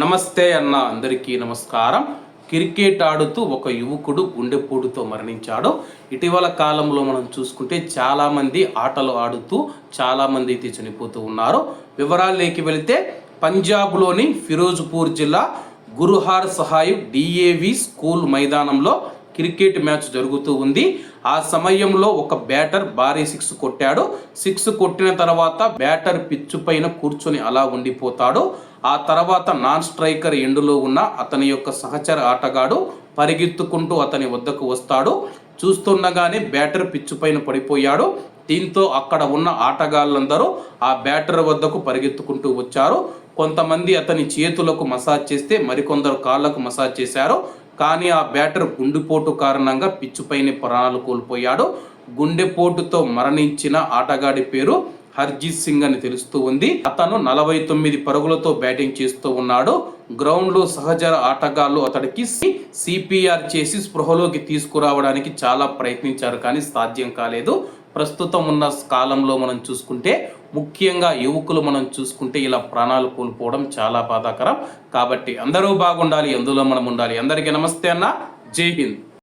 నమస్తే అన్న అందరికీ నమస్కారం. క్రికెట్ ఆడుతూ ఒక యువకుడు గుండెపోటుతో మరణించాడు. ఇటీవల కాలంలో మనం చూసుకుంటే చాలామంది ఆటలు ఆడుతూ చాలామంది అయితే చనిపోతూ ఉన్నారు. వివరాల్లోకి వెళితే పంజాబ్లోని ఫిరోజ్పూర్ జిల్లా గురుహార్ సహాయ్ డిఏవి స్కూల్ మైదానంలో క్రికెట్ మ్యాచ్ జరుగుతూ ఉంది. ఆ సమయంలో ఒక బ్యాటర్ భారీ సిక్స్ కొట్టాడు. సిక్స్ కొట్టిన తర్వాత బ్యాటర్ పిచ్చు పైన కూర్చొని అలా ఉండిపోతాడు. ఆ తర్వాత నాన్ స్ట్రైకర్ ఎండులో ఉన్న అతని యొక్క సహచర ఆటగాడు పరిగెత్తుకుంటూ అతని వద్దకు వస్తాడు. చూస్తుండగానే బ్యాటర్ పిచ్చు పైన పడిపోయాడు. దీంతో అక్కడ ఉన్న ఆటగాళ్ళందరూ ఆ బ్యాటర్ వద్దకు పరిగెత్తుకుంటూ వచ్చారు. కొంతమంది అతని చేతులకు మసాజ్ చేస్తే మరికొందరు కాళ్ళకు మసాజ్ చేశారు. కానీ ఆ బ్యాటర్ గుండెపోటు కారణంగా పిచ్చుపైనే ప్రాణాలు కోల్పోయాడు. గుండెపోటుతో మరణించిన ఆటగాడి పేరు హర్జీత్ సింగ్ అని తెలుస్తూ ఉంది. అతను నలభై తొమ్మిది పరుగులతో బ్యాటింగ్ చేస్తూ ఉన్నాడు. గ్రౌండ్లో సహచర ఆటగాళ్ళు అతడికి సిపిఆర్ చేసి స్పృహలోకి తీసుకురావడానికి చాలా ప్రయత్నించారు కానీ సాధ్యం కాలేదు. ప్రస్తుతం ఉన్న కాలంలో మనం చూసుకుంటే ముఖ్యంగా యువకులు మనం చూసుకుంటే ఇలా ప్రాణాలు కోల్పోవడం చాలా బాధాకరం. కాబట్టి అందరూ బాగుండాలి అందులో మనం ఉండాలి? అందరికీ నమస్తే అన్న. జై హింద్.